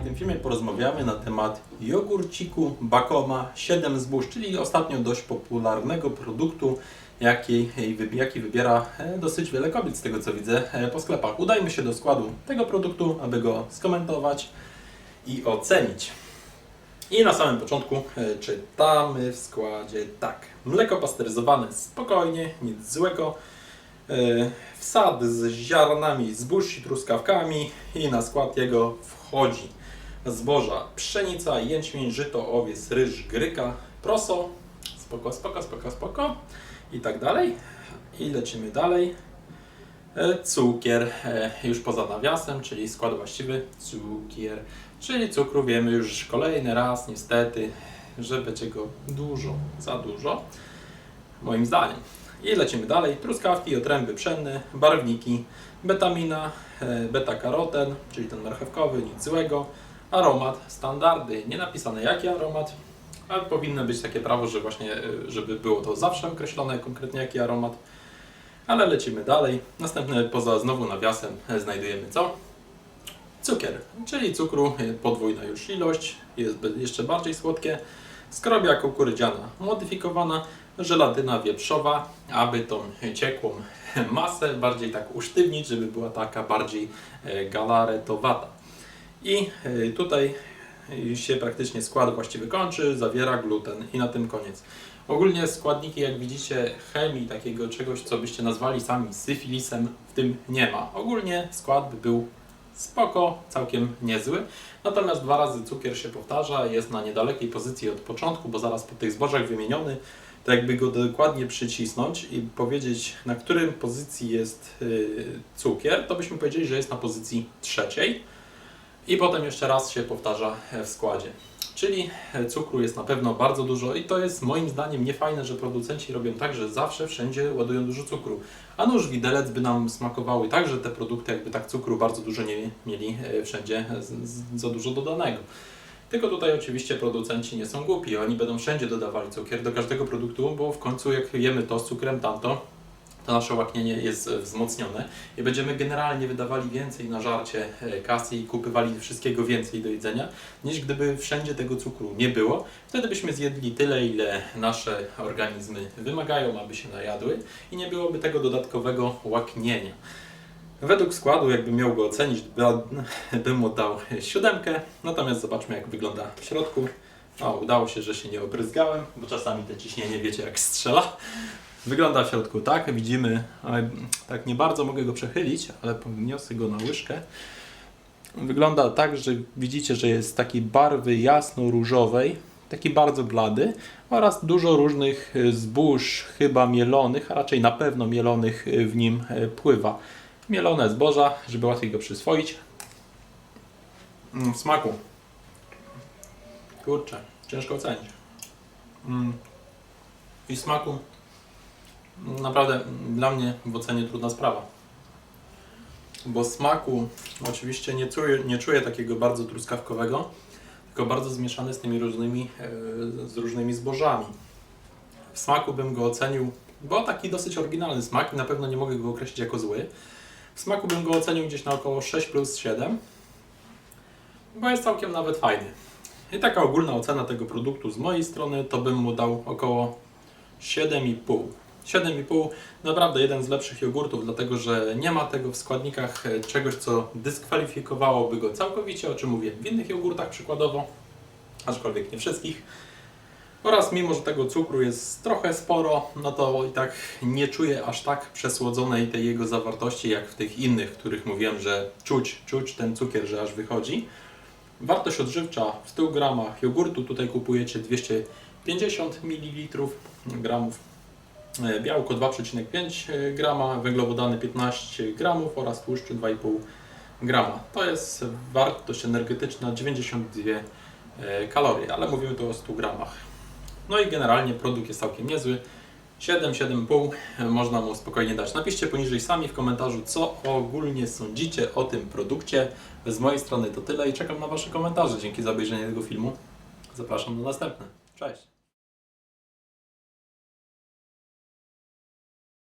W tym filmie porozmawiamy na temat jogurciku Bakoma 7 zbóż, czyli ostatnio dość popularnego produktu, jaki, wybiera e, dosyć wiele kobiet z tego co widzę e, po sklepach. Udajmy się do składu tego produktu, aby go skomentować i ocenić. I na samym początku e, czytamy w składzie tak. Mleko pasteryzowane spokojnie, nic złego. Wsad z ziarnami zbóż i truskawkami i na skład jego wchodzi zboża pszenica, jęczmień, żyto, owiec, ryż, gryka, proso, spoko, spoko, spoko, spoko i tak dalej. I lecimy dalej. E, Cukier, e, już poza nawiasem, czyli skład właściwy, cukier, czyli cukru wiemy już kolejny raz niestety, że będzie go dużo, za dużo, moim zdaniem. I lecimy dalej. Truskawki, otręby pszenne, barwniki, betamina, e, beta-karoten, czyli ten marchewkowy, nic złego. Aromat, standardy, nie napisane jaki aromat, ale powinno być takie prawo, że właśnie, e, żeby było to zawsze określone konkretnie jaki aromat. Ale lecimy dalej. Następne poza znowu nawiasem e, znajdujemy co? Cukier, czyli cukru, e, podwójna już ilość, jest jeszcze bardziej słodkie. Skrobia kukurydziana modyfikowana, żelatyna wieprzowa, aby tą ciekłą masę bardziej tak usztywnić, żeby była taka bardziej galaretowata. I e, tutaj się praktycznie skład właściwy kończy, zawiera gluten i na tym koniec. Ogólnie składniki, jak widzicie, chemii, takiego czegoś, co byście nazwali sami syfilisem, w tym nie ma. Ogólnie skład by był spoko, całkiem niezły. Natomiast dwa razy cukier się powtarza, jest na niedalekiej pozycji od początku, bo zaraz po tych zbożach wymieniony, to jakby go dokładnie przycisnąć i powiedzieć, na którym pozycji jest yy, cukier, to byśmy powiedzieli, że jest na pozycji trzeciej. I potem jeszcze raz się powtarza w składzie. Czyli e, cukru jest na pewno bardzo dużo i to jest moim zdaniem niefajne, że producenci robią tak, że zawsze wszędzie ładują dużo cukru. A nóż widelec by nam smakowały tak, że te produkty jakby tak cukru bardzo dużo nie mieli e, wszędzie za dużo dodanego. Tylko tutaj oczywiście producenci nie są głupi, oni będą wszędzie dodawali cukier do każdego produktu, bo w końcu jak jemy to z cukrem tamto, to nasze łaknienie jest e, wzmocnione i będziemy generalnie wydawali więcej na żarcie e, kasy i kupywali wszystkiego więcej do jedzenia, niż gdyby wszędzie tego cukru nie było. Wtedy byśmy zjedli tyle, ile nasze organizmy wymagają, aby się najadły i nie byłoby tego dodatkowego łaknienia. Według składu, jakbym miał go ocenić, bym mu dał siódemkę, natomiast zobaczmy jak wygląda w środku. O, udało się, że się nie obryzgałem, bo czasami te ciśnienie wiecie jak strzela. Wygląda w środku tak, widzimy, ale tak nie bardzo mogę go przechylić, ale podniosę go na łyżkę. Wygląda tak, że widzicie, że jest takiej barwy jasno-różowej, taki bardzo blady oraz dużo różnych e, zbóż, chyba mielonych, a raczej na pewno mielonych e, w nim e, pływa. Mielone zboża, żeby łatwiej go przyswoić. Mm, W smaku. Kurczę, ciężko ocenić. Mm. I smaku Naprawdę dla mnie w ocenie trudna sprawa. Bo smaku oczywiście nie czuję, nie czuję takiego bardzo truskawkowego, tylko bardzo zmieszany z tymi różnymi, e, z różnymi zbożami. W smaku bym go ocenił, bo taki dosyć oryginalny smak i na pewno nie mogę go określić jako zły. W smaku bym go ocenił gdzieś na około 6 plus 7, bo jest całkiem nawet fajny. I taka ogólna ocena tego produktu z mojej strony to bym mu dał około 7,5. 7,5 naprawdę jeden z lepszych jogurtów, dlatego że nie ma tego w składnikach e, czegoś, co dyskwalifikowałoby go całkowicie, o czym mówiłem w innych jogurtach przykładowo, aczkolwiek nie wszystkich. Oraz mimo, że tego cukru jest trochę sporo, no to i tak nie czuję aż tak przesłodzonej tej jego zawartości, jak w tych innych, których mówiłem, że czuć, czuć ten cukier, że aż wychodzi. Wartość odżywcza w 100 gramach jogurtu, tutaj kupujecie 250 ml gramów białko 2,5 grama, węglowodany 15 gramów oraz tłuszczu 2,5 grama. To jest wartość energetyczna 92 e, kalorie, ale mówimy tu o 100 gramach. No i generalnie produkt jest całkiem niezły. 7, 7,5 można mu spokojnie dać. Napiszcie poniżej sami w komentarzu, co ogólnie sądzicie o tym produkcie. Z mojej strony to tyle i czekam na Wasze komentarze. Dzięki za obejrzenie tego filmu. Zapraszam na następne. Cześć!